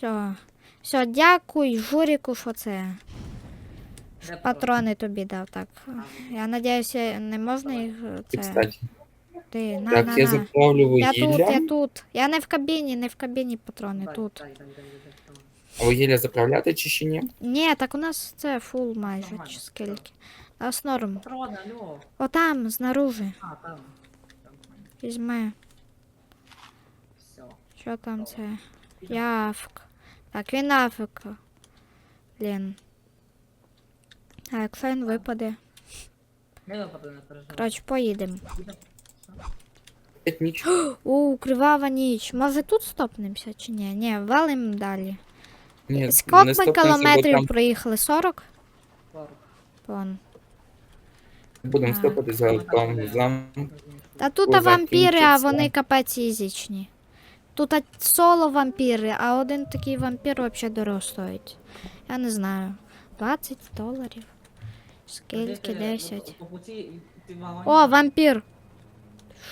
Все. Все, дякуй, Журіку, що це. Де Патрони тобі дав, так. Я надіюся, не можна їх е, це. кстати, Ти, на, так, на, я на. заправлю Я вугілля. тут, я тут. Я не в кабіні, не в кабіні патрони, тут. А вугілля заправляти чи ще ні? Ні, так у нас це фул майже, чи скільки. У нас норм. Алло. Отам, знаружи. А, там. Візьми. Все. Що там це? Явк. Так, він Африка. Блін. А якщо він випаде? Не випаде, не переживай. Коротше, поїдемо. Буде. Ніч. У, кривава ніч. Може тут стопнемося чи ні? Ні, валим далі. Ні, Скільки ми стопнемося, бо кілометрів там проїхали? 40? Пару. Вон. Будемо А. стопити за там зам. Та тут вампіри, а вони капець ізічні. Тут соло вампіри, а один такий вампір взагалі дорого стоїть. Я не знаю. 20 доларів. Скільки? 10. По путі ти в вагоні. О, вампір.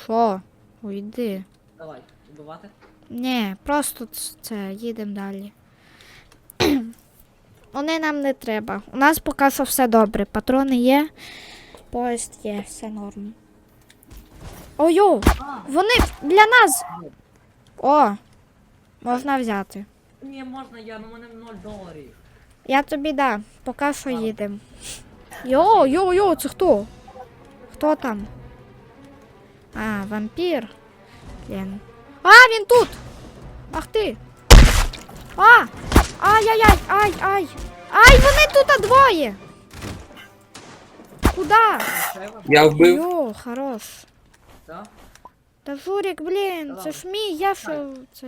Що? Уйди. Давай, убивати. Ні, просто це, їдемо далі. Вони нам не треба. У нас поки що все добре. Патрони є, поїзд є, все норм. Ой-ой! А, Вони для нас. О! Можна взяти. ні, можна я, ну в мене 0 доларів. Я тобі дам, поки що їдемо. Йо, йо, йо, це хто? Хто там? А, вампір. Блін. А, він тут! Ах ти! А! Ай-яй-яй! Ай, ай! Ай, вони тут двоє! Куда? Я вбив. Йо, хорош. Так? Та Журік, блін, це ж мій, я що це.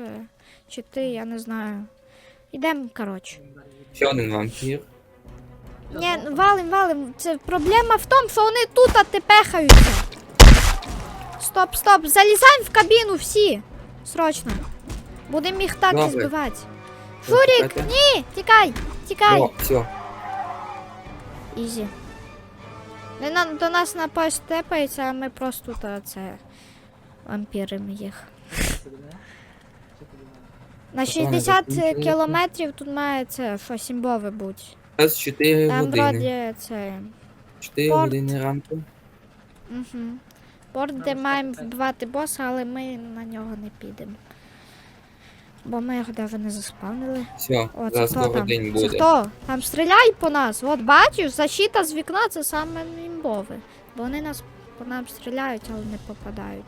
Чи ти, я не знаю. Ідемо, коротше. Ще один вампір. Ні, ну, валим, валим. Це проблема в тому, що вони тут, а. Стоп, стоп, залізаємо в кабіну всі. Срочно. Будемо їх так і Добре. збивати. Журік, ні, тікай, тікай. О, все. Ізі. Вони на, до нас на поїзд тепаються, а ми просто та, це вампіримо їх. На Патрони 60 кілометрів тут має це щось імбове бути. Зараз 4 Там години. вроді це. 4 порт. години ранку. Угу. Порт, де маємо вбивати боса, але ми на нього не підемо. Бо ми його навіть не заспавнили. Все, О, це зараз хто 100 там? годин Це буде. хто? Там стріляй по нас. От бачиш, защита з вікна це саме імбове. Бо вони нас по нам стріляють, але не попадають.